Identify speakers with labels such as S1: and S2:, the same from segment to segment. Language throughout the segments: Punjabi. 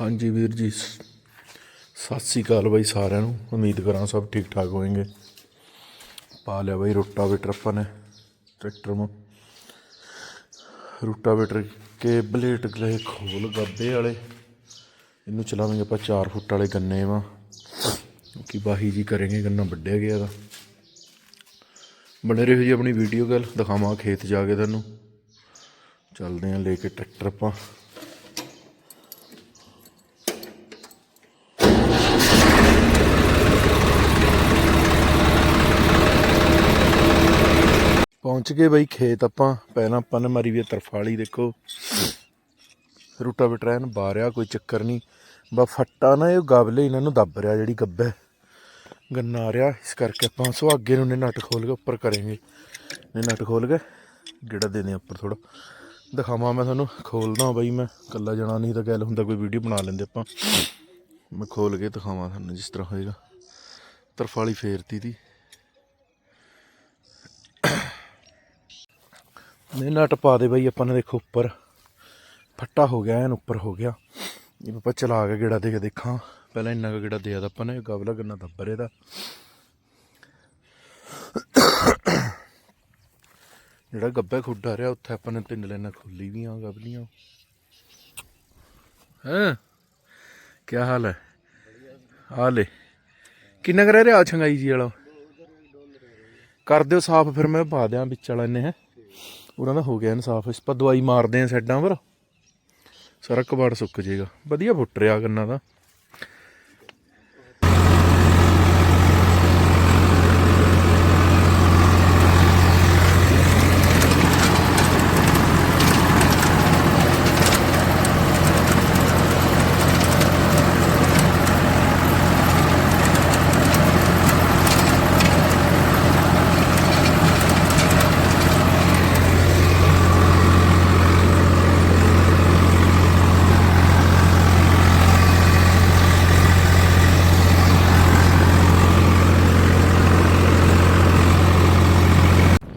S1: ਹਾਂਜੀ ਵੀਰ ਜੀ, ਸ- ਸਤਿ ਸ੍ਰੀ ਅਕਾਲ ਬਾਈ ਸਾਰਿਆਂ ਨੂੰ, ਉਮੀਦ ਕਰਾਂ ਸਭ ਠੀਕ ਠਾਕ ਹੋਣਗੇ ਪਾ ਲਿਆ ਬਾਈ ਰੋਟਾਵੇਟਰ ਆਪਾਂ ਨੇ, ਟਰੈਕਟਰ ਨੂੰ ਰੋਟਾਵੇਟਰ ਕੇ ਬਲੇਟ ਗਲੇ ਖੋਲ ਗੱਬੇ ਵਾਲੇ। ਇਹਨੂੰ ਚਲਾਵਾਂਗੇ ਆਪਾਂ 4 ਫੁੱਟ ਵਾਲੇ ਗੰਨੇ ਵਾ। ਕਿ ਬਾਹੀ ਜੀ ਕਰਾਂਗੇ, ਗੰਨਾ ਵੱਢਿਆ ਗਿਆ ਦਾ ਬਣੇ ਰਹੋ ਜੀ ਆਪਣੀ ਵੀਡੀਓ ਗੱਲ, ਦਿਖਾਵਾਂ ਖੇਤ ਜਾ ਕੇ ਤੁਹਾਨੂੰ। ਚੱਲਦੇ ਆਂ ਲੈ ਕੇ ਟਰੈਕਟਰ ਆਪਾਂ। ਪਹੁੰਚ ਗਏ ਬਈ ਖੇਤ ਆਪਾਂ। ਪਹਿਲਾਂ ਆਪਾਂ ਮਾਰੀ ਵੀ ਤਰਫਾਲੀ, ਦੇਖੋ। ਰੂਟਾਵੇਟਰ ਐਨ ਬਾਰਿਆ, ਕੋਈ ਚੱਕਰ ਨਹੀਂ। ਬਾ ਫੱਟਾ ਨਾ, ਇਹ ਗਬਲੇ ਇਹਨਾਂ ਨੂੰ ਦੱਬ ਰਿਹਾ, ਜਿਹੜੀ ਗੱਬੇ। ਗੰਨਾ ਆ ਰਿਹਾ, ਇਸ ਕਰਕੇ ਆਪਾਂ ਸੁਹਾਗੇ ਨੂੰ ਨੇ ਨਟ ਖੋਲ ਕੇ ਉੱਪਰ ਕਰਾਂਗੇ। ਨੇ ਨਟ ਖੋਲ ਕੇ, ਗੇੜਾ ਦੇ ਦੇ ਉੱਪਰ ਥੋੜਾ ਦਿਖਾਵਾਂ ਮੈਂ ਤੁਹਾਨੂੰ ਖੋਲਦਾ ਬਈ ਮੈਂ ਕੱਲਾ ਜਣਾ ਨਹੀਂ ਤਾਂ ਗੱਲ ਹੁੰਦਾ ਕੋਈ ਵੀਡੀਓ ਬਣਾ ਲੈਂਦੇ ਆਪਾਂ। ਮੈਂ ਖੋਲ ਕੇ ਦਿਖਾਵਾਂ ਤੁਹਾਨੂੰ ਜਿਸ ਤਰ੍ਹਾਂ ਹੋਏਗਾ। ਤਰਫਾਲੀ ਫੇਰਤੀ ਦੀ ਨੇ ਨਟ ਪਾ ਦੇ ਬਈ ਆਪਾਂ ਨੇ, ਦੇਖੋ ਉੱਪਰ। ਫੱਟਾ ਹੋ ਗਿਆ, ਐਨ ਉੱਪਰ ਹੋ ਗਿਆ। ਇਹ ਆਪਾਂ ਚਲਾ ਕੇ ਗੇੜਾ ਦੇ ਕੇ ਦੇਖਾਂ। ਪਹਿਲਾਂ ਇੰਨਾ ਕੁ ਗੇੜਾ ਦਿਆ ਤਾਂ ਆਪਾਂ ਨੇ, ਗਵਲਾ ਗੰਨਾ ਦੱਬਰ ਇਹਦਾ। ਜਿਹੜਾ ਗੱਬੇ ਖੁੱਡਾ ਰਿਹਾ, ਉੱਥੇ ਆਪਾਂ ਨੇ ਤਿੰਨ ਲੈਣਾ ਖੋਲੀ ਵੀ ਆ ਗਵਲੀਆਂ। ਹਾਂ? ਕੀ ਹਾਲ ਹੈ? ਆ ਕਿੰਨਾ ਕਰ ਰਿਹਾ ਛੰਗਾਈ ਜੀ ਵਾਲਾ? ਕਰ ਦਿਓ ਸਾਫ਼, ਫਿਰ ਮੈਂ ਪਾ ਦਿਆਂ ਵਿੱਚ ਵਾਲਾ ਇਹਨੇ, ਹੈ? ਉਹਨਾਂ ਦਾ ਹੋ ਗਿਆ ਇਨਸਾਫ, ਇਸ ਪਰ ਦਵਾਈ ਮਾਰਦੇ ਆ ਸੈੱਡਾਂ ਪਰ। ਸਾਰਾ ਕਬਾੜ ਸੁੱਕ ਜਾਏਗਾ। ਵਧੀਆ ਫੁੱਟ ਰਿਹਾ ਗੰਨਾ ਦਾ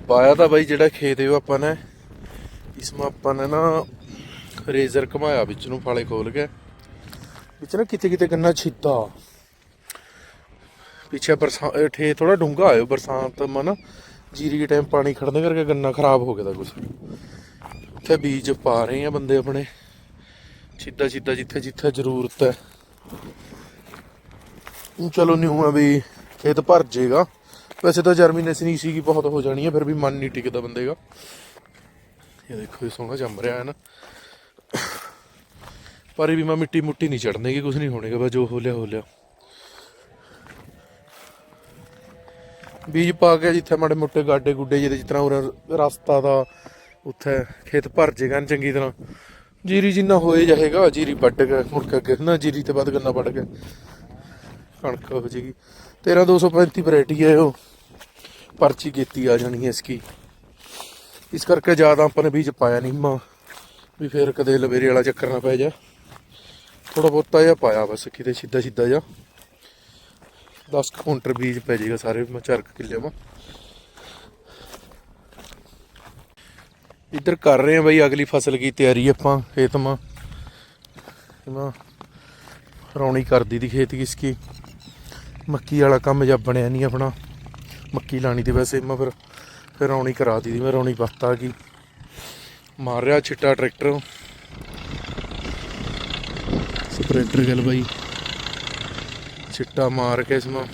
S1: ਪਾਇਆ ਤਾਂ ਬਾਈ ਜਿਹੜਾ ਖੇਤ ਹੈ ਆਪਾਂ ਨੇ ਇਸ ਮਾ ਆਪਾਂ ਨੇ ਨਾ ਰੇਜ਼ਰ ਘਮਾਇਆ ਵਿੱਚ ਨੂੰ, ਫਾਲੇ ਖੋਲ ਕੇ। ਵਿੱਚ ਨਾ ਕਿਤੇ ਕਿਤੇ ਗੰਨਾ ਛਿੱਤਾ। ਪਿੱਛੇ ਬਰਸਾਤ ਠੇ ਥੋੜਾ ਡੂੰਗਾ ਆਇਓ, ਬਰਸਾਤ ਮਾ ਜੀਰੀ ਦੇ ਟਾਈਮ ਪਾਣੀ ਖੜਨੇ ਕਰਕੇ ਗੰਨਾ ਖਰਾਬ ਹੋ ਗਿਆ ਦਾ ਕੁਝ ਉੱਥੇ ਬੀਜ ਪਾ ਰਹੇ ਆ ਬੰਦੇ ਆਪਣੇ। ਛਿੱਦਾ ਛਿੱਦਾ ਜਿੱਥੇ ਜਿੱਥੇ ਜ਼ਰੂਰਤ ਹੈ। ਚਲੋ ਨਿਊ ਆ ਵੀ ਖੇਤ ਭਰ ਜਾਏਗਾ ਵੈਸੇ ਤਾਂ ਜਰਮੀਨੇਸ਼ਨ ਹੀ ਸੀਗੀ, ਬਹੁਤ ਹੋ ਜਾਣੀ ਹੈ, ਫਿਰ ਵੀ ਮਨ ਨਹੀਂ ਟਿਕਦਾ ਬੰਦੇ ਦਾ। ਇਹ ਦੇਖੋ, ਇਹ ਸੋਹਣਾ ਜੰਮ ਰਿਹਾ ਹੈ ਨਾ। ਪਰ ਇਹ ਵੀ ਮੈਂ ਮਿੱਟੀ ਮੁੱਟੀ ਨਹੀਂ ਚੜਨੇਗੀ ਕੁਝ ਨਹੀਂ ਹੋਣੇਗਾ ਬਸ ਜੋ ਹੋ ਲਿਆ ਹੋ ਲਿਆ। ਬੀਜ ਪਾ ਕੇ ਜਿੱਥੇ ਮਾੜੇ ਮੋਟੇ ਗਾਡੇ ਗੁੱਡੇ ਜਿਹਦੇ ਜਿਸ ਤਰ੍ਹਾਂ ਉਰੇ ਰਸਤਾ ਦਾ, ਉੱਥੇ ਖੇਤ ਭਰ ਜੇਗਾ ਚੰਗੀ ਤਰ੍ਹਾਂ। ਜੀਰੀ ਜਿੰਨਾ ਹੋਏ ਜਾਏਗਾ, ਜੀਰੀ ਵੱਢ ਕੇ, ਮੁੜ ਕੇ ਅੱਗੇ, ਨਾ ਜੀਰੀ ਤੇ ਬਾਅਦ ਗੰਨਾ ਵੱਢ ਕੇ। ਕਣਕ ਹੋ ਜੇਗੀ। 13235 ਵੈਰਾਈਟੀ ਹੈ ਉਹ। ਪਰਚੀ ਕੀਤੀ ਆ ਜਾਣੀ ਹੈ ਇਸਕੀ। ਇਸ ਕਰਕੇ ਜ਼ਿਆਦਾ ਆਪਾਂ ਨੇ ਬੀਜ ਪਾਇਆ ਨਹੀਂ ਮਾਂ। ਵੀ ਫਿਰ ਕਦੇ ਲਵੇਰੇ ਵਾਲਾ ਚੱਕਰ ਨਾ ਪੈ ਜਾ। ਥੋੜਾ ਬਹੁਤਾ ਜਿਹਾ ਪਾਇਆ ਬਸ, ਕਿਤੇ ਸਿੱਧਾ ਸਿੱਧਾ ਜਿਹਾ। 10 ਕੁਇੰਟਲ ਬੀਜ ਪੈ ਜਾਏਗਾ ਸਾਰੇ, ਮੈਂ ਚਾਰ ਕੁ ਕਿੱਲੇ ਮਾ ਇੱਧਰ ਕਰ ਰਹੇ ਆ ਬਈ, ਅਗਲੀ ਫਸਲ ਕੀ ਤਿਆਰੀ ਆਪਾਂ, ਖੇਤ ਮਾ। ਮਾ, ਰੌਣੀ ਕਰਦੀ ਦੀ ਖੇਤ ਕਿਸ ਕੀ ਮੱਕੀ ਵਾਲਾ ਕੰਮ ਜਾਂ ਬਣਿਆ ਨਹੀਂ ਆਪਣਾ। ਮੱਕੀ ਲਾਣੀ ਤੇ ਵੈਸੇ ਮੈਂ ਫਿਰ ਫਿਰ ਰੌਣੀ ਕਰਾ ਦਿੱਤੀ ਮੈਂ ਰੌਣੀ ਪੱਤਾ ਕੀ ਮਾਰ ਰਿਹਾ ਛਿੱਟਾ ਟਰੈਕਟਰ। ਸਪਰੈਂਟਰ ਗੱਲ ਬਾਈ। ਛਿੱਟਾ ਮਾਰ ਕੇ ਇਸਮਾ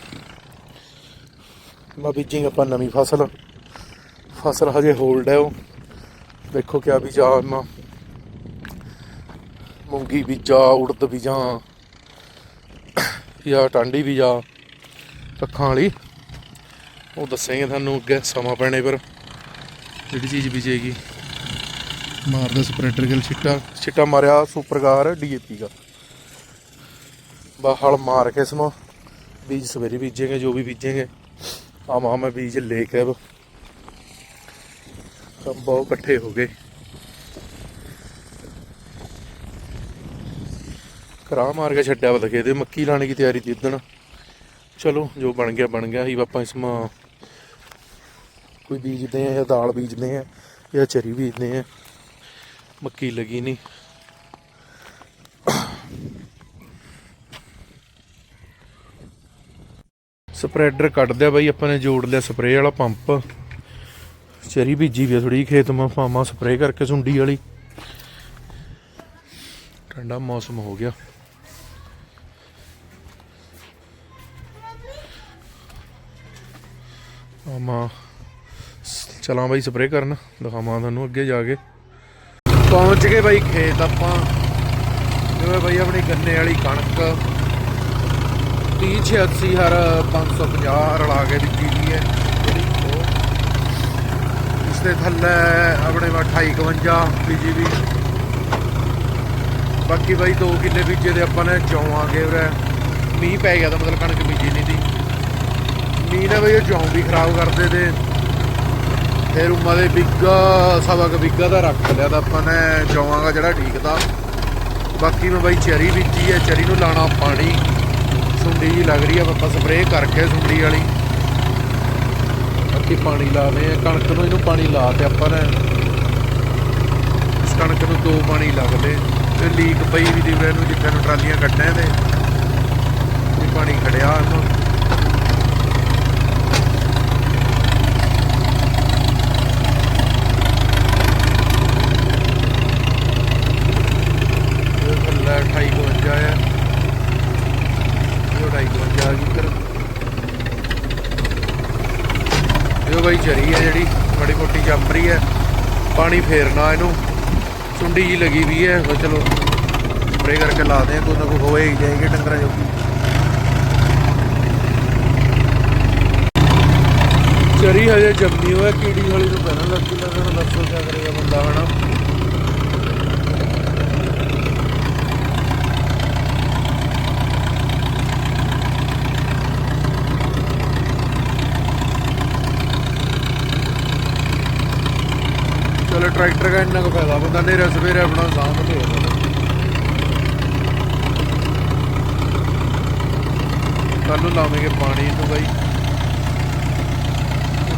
S1: ਮੈਂ ਬੀਜਿੰਗ ਆਪਾਂ ਨਵੀਂ ਫਸਲ। ਫਸਲ ਹਜੇ ਹੋਲਡ ਹੈ ਉਹ। ਦੇਖੋ ਕਿਆ ਬੀਜਾ ਮੈਂ। ਮੂੰਗੀ ਬੀਜਾ ਉੜਦ ਬੀਜਾ ਜਾਂ ਟਾਂਡੀ ਬੀਜਾ ਕੱਖਾਂ ਵਾਲੀ। ਉਹ ਦੱਸਾਂਗੇ ਤੁਹਾਨੂੰ ਅੱਗੇ ਸਮਾਂ ਪੈਣੇ ਪਰ ਜਿਹੜੀ ਚੀਜ਼ ਬੀਜੇਗੀ ਮਾਰਦਾ ਸਪਰੈਂਟਰ ਗਿਲ ਛਿੱਟਾ ਛਿੱਟਾ ਮਾਰਿਆ ਸੁਪਰਕਾਰ ਡੀਏਪੀ ਦਾ ਬਾ ਹਲ ਮਾਰ ਕੇ ਇਸਮਾ बीज सवेरे बीजेंगे जो भी बीजेंगे हम हम बीज लेके अब सब बहुत इकट्ठे हो गए ਕਰਾ ਮਾਰ ਕੇ ਛੱਡਿਆ ਵਾ ਲਗੇ ਤੇ ਮੱਕੀ ਲਾਣੇ ਦੀ ਤਿਆਰੀ ਤੀ ਉਦਣ ਚਲੋ ਜੋ ਬਣ ਗਿਆ ਬਣ ਗਿਆ ਹੀ ਆਪਾਂ ਇਸ ਮਾ ਕੋਈ ਬੀਜਦੇ ਆ, ਜਾਂ ਦਾਲ ਬੀਜਦੇ ਆ, ਜਾਂ ਚਰੀ ਬੀਜਦੇ ਆ। ਮੱਕੀ ਲਗੀ ਨਹੀਂ ਸਪਰੈਡਰ ਕੱਢ ਦਿਆ ਬਾਈ, ਆਪਾਂ ਨੇ ਜੋੜ ਲਿਆ ਸਪਰੇਅ ਵਾਲਾ ਪੰਪ। ਚਰੀ ਬੀਜੀ ਵੀ ਥੋੜੀ ਖੇਤ ਮਾ ਫਾਮਾ ਸਪਰੇਅ ਕਰਕੇ ਸੁੰਡੀ ਵਾਲੀ। ਠੰਡਾ ਮੌਸਮ ਹੋ ਗਿਆ। ਆਮਾ ਚਲਾਂ ਬਾਈ ਸਪਰੇਅ ਕਰਨ, ਦਿਖਾਵਾਂ ਤੁਹਾਨੂੰ ਅੱਗੇ ਜਾ ਕੇ। ਪਹੁੰਚ ਗਏ ਬਾਈ ਖੇਤ ਆਪਾਂ। ਜਿਵੇਂ ਬਾਈ ਆਪਣੀ ਗੰਨੇ ਵਾਲੀ ਕਣਕ 30 86 ਹਰ 550 ਰਲਾ ਕੇ ਦਿੱਤੀ ਗਈ ਹੈ। ਜਿਹੜੀ ਉਹ ਇਸ ਦੇ ਥੱਲੇ ਆਪਣੇ ਵਾ 2851 ਬੀਜੀਬੀ ਬਾਕੀ ਬਾਈ 2 ਕਿੱਲੇ ਬੀਜੇ ਦੇ ਆਪਾਂ ਨੇ ਚੌਵਾਂਗੇ ਉਰੇ ਮੀਂਹ ਪੈ ਗਿਆ ਤਾਂ ਮਤਲਬ ਕਣਕ ਬੀਜੀ ਨਹੀਂ ਦੀ। ਮੀਂਹ ਨੇ ਬਈ ਉਹ ਚੌਂ ਵੀ ਖਰਾਬ ਕਰਦੇ ਤੇ ਫਿਰ ਉਮਾ ਦੇ ਬਿੱਗਾ ਸਵਾ ਕ ਬਿੱਗਾ ਦਾ ਰੱਖ ਲਿਆ ਤਾਂ ਆਪਾਂ ਨੇ ਚੌਵਾਂ ਜਿਹੜਾ ਠੀਕ ਦਾ। ਬਾਕੀ ਮੈਂ ਬਾਈ ਚਰੀ ਬੀਜੀ ਹੈ ਚਰੀ ਨੂੰ ਲਾਣਾ ਪਾਣੀ। ਸੁੰਡੀ ਜੀ ਲੱਗ ਰਹੀ ਆ ਆਪਾਂ ਸਪਰੇਅ ਕਰਕੇ ਸੁੰਡੀ ਵਾਲੀ। ਬਾਕੀ ਪਾਣੀ ਲਾਵੇ ਆ ਕਣਕ ਨੂੰ ਇਹਨੂੰ ਪਾਣੀ ਲਾ ਤੇ ਆਪਾਂ ਨੇ। ਇਸ ਕਣਕ ਨੂੰ ਦੋ ਪਾਣੀ ਲੱਗਦੇ ਤੇ ਲੀਕ ਪਈ ਵੀ ਦੀ ਵੇ ਨੂੰ ਜਿੱਥੇ ਨੂੰ ਟਰਾਲੀਆਂ ਕੱਢਣੇ ਤੇ ਪਾਣੀ ਖੜਿਆ ਇਹਨੂੰ ਇਹ ਥੱਲੇ 28 ਹੈ ਇਹ 28 ਆ ਗਈ ਫਿਰ ਇਹ ਬਾਈ ਚਰੀ ਹੈ ਜਿਹੜੀ ਬੜੀ ਮੋਟੀ ਜੰਮ ਰਹੀ ਹੈ ਪਾਣੀ ਫੇਰਨਾ ਇਹਨੂੰ। ਸੁੰਡੀ ਜੀ ਲੱਗੀ ਵੀ ਹੈ। ਉਹ ਚਲੋ ਸਪਰੇ ਕਰਕੇ ਲਾ ਦੇ ਕੋਈ ਨਾ ਕੋਈ ਹੋਏ ਹੀ ਜਾਏਗੇ ਡੰਗਰਾਂ ਜੋਗੀ। ਚਰੀ ਹਜੇ ਜੰਮੀ ਹੋਇਆ ਕੀੜੀ ਵਾਲੀ ਨੂੰ ਪਹਿਲਾਂ ਲੱਗੀ ਲੱਗਣ ਦੱਸੋ ਕੀ ਕਰੇਗਾ ਬੰਦਾ ਹਨਾ ਚਲੋ ਟਰੈਕਟਰ ਦਾ ਇੰਨਾ ਕੁ ਫਾਇਦਾ ਬੰਦਾ ਨੇਰੇ ਸਵੇਰੇ ਆਪਣਾ ਸਾਂਭ ਕੇ ਕੱਲ ਨੂੰ ਲਾਵਾਂਗੇ ਪਾਣੀ ਨੂੰ ਬਾਈ।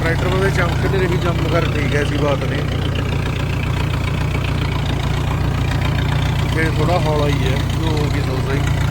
S1: ਟਰੈਕਟਰ ਉਹਦੇ ਚਮਕ ਨਹੀਂ ਰਹੀ ਜੰਮ ਕਰ ਠੀਕ ਹੈ, ਐਸੀ ਬਾਤ ਨਹੀਂ। ਇਹ ਥੋੜਾ ਹੌਲਾ ਹੀ ਹੈ, ਜੋ ਹੋਗੀ ਸੋ ਸਹੀ।